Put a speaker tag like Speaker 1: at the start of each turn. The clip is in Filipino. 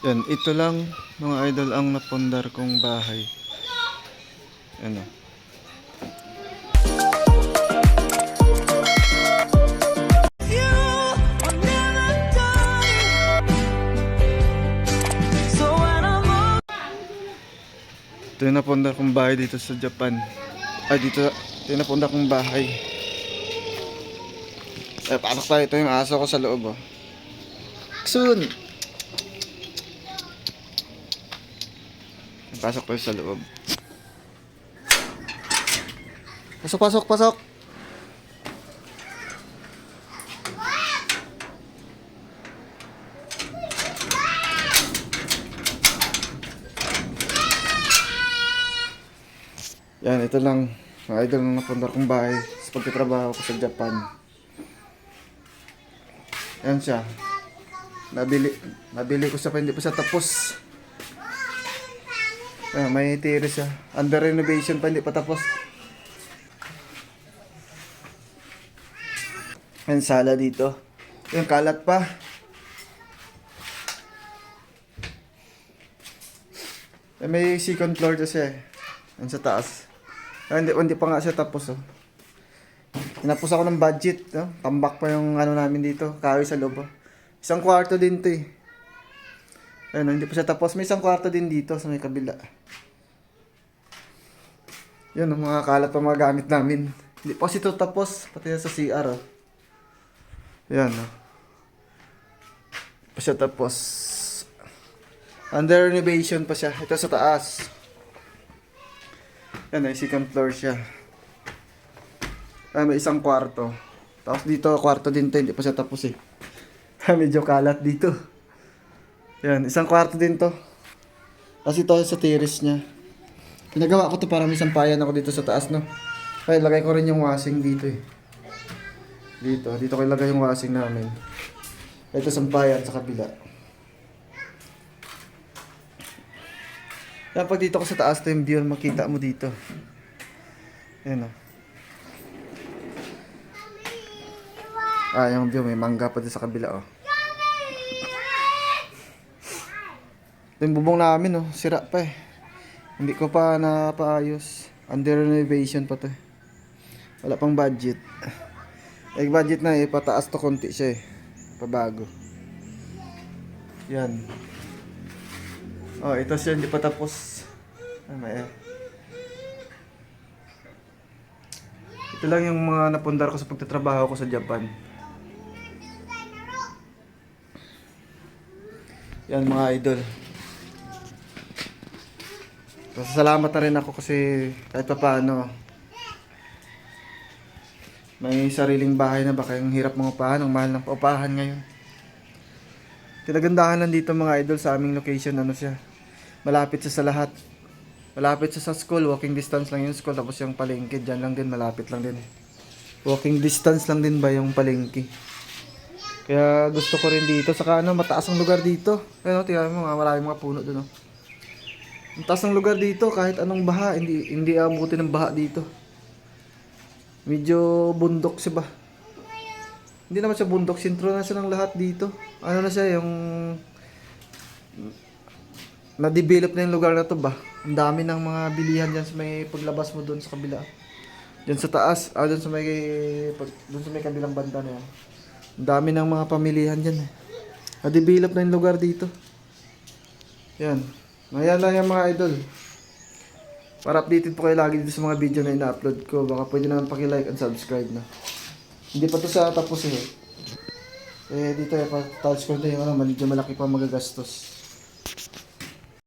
Speaker 1: Yan, ito lang mga idol ang napundar kong bahay. Ano? Ito yung napundar kong bahay dito sa Japan. Ay, dito, ito yung napundar kong bahay. Eh, pasok tayo. Ito yung aso ko sa loob, oh. Soon! Pasok tayo sa loob. Pasok, pasok, pasok! Yan, ito lang. Mga idol ng napundar kong bahay sa pagtatrabaho ko sa Japan. Yan siya. Nabili, nabili ko sa pa, hindi pa siya tapos. Ah, may tiri siya. Under renovation pa, hindi pa tapos. Yan, sala dito. Yung kalat pa. Eh, may second floor siya eh. Yan sa taas. Ah, hindi, hindi pa nga siya tapos oh. Tinapos ako ng budget. No? Tambak pa yung ano namin dito. Kahoy sa loob. oh. Isang kwarto din to eh. Ayun, hindi pa siya tapos. May isang kwarto din dito sa may kabila. Yun, mga kalat pa mga gamit namin. Hindi pa ito tapos. Pati yan sa CR. Oh. Yan. Oh. Pa siya tapos. Under renovation pa siya. Ito sa taas. Yan, ay second floor siya. Ah, may isang kwarto. Tapos dito, kwarto din to. Hindi pa siya tapos eh. Medyo kalat dito. Yan, isang kwarto din to. Kasi ito sa terrace niya. Pinagawa ko to para may sampayan ako dito sa taas, no? Kaya lagay ko rin yung washing dito eh. Dito, dito ko ilagay yung washing namin. Ito sampayan sa kabila. Yan, pag dito ko sa taas, ito yung view makita mo dito. Yan o. Ah, yung view, may mangga pa din sa kabila, oh. Ito yung bubong namin, oh. Sira pa eh. Hindi ko pa napaayos. Under renovation pa to eh. Wala pang budget. Eh, budget na eh. Pataas to konti siya eh. Pabago. Yan. Oh, ito siya. Hindi pa tapos. Ah, may Ito lang yung mga napundar ko sa pagtatrabaho ko sa Japan. Yan mga idol. Pasalamat na rin ako kasi kahit pa paano may sariling bahay na baka yung hirap mga upahan, ang mahal ng paupahan ngayon. Tinagandahan lang dito mga idol sa aming location, ano siya. Malapit siya sa lahat. Malapit siya sa school, walking distance lang yung school, tapos yung palengke, dyan lang din, malapit lang din. Walking distance lang din ba yung palengke. Kaya gusto ko rin dito, saka ano, mataas ang lugar dito. Ano, tingnan mo, mga maraming mga puno doon. Oh. Ang taas ng lugar dito, kahit anong baha, hindi hindi abuti ng baha dito. Medyo bundok siya ba? Hindi naman siya bundok, sintro na siya ng lahat dito. Ano na siya, yung... Na-develop na yung lugar na to ba? Ang dami ng mga bilihan dyan sa may paglabas mo doon sa kabila. Dyan sa taas, ah, doon sa may, pag, doon sa may kabilang banda na yan. Ang dami ng mga pamilihan dyan eh. Na-develop na yung lugar dito. Yan. Ayan lang yung mga idol. Para updated po kayo lagi dito sa mga video na ina-upload ko. Baka pwede naman paki-like and subscribe na. Hindi pa to sa tapos eh. Eh dito eh, pa-touch ko ito yung ano, medyo malaki pa magagastos.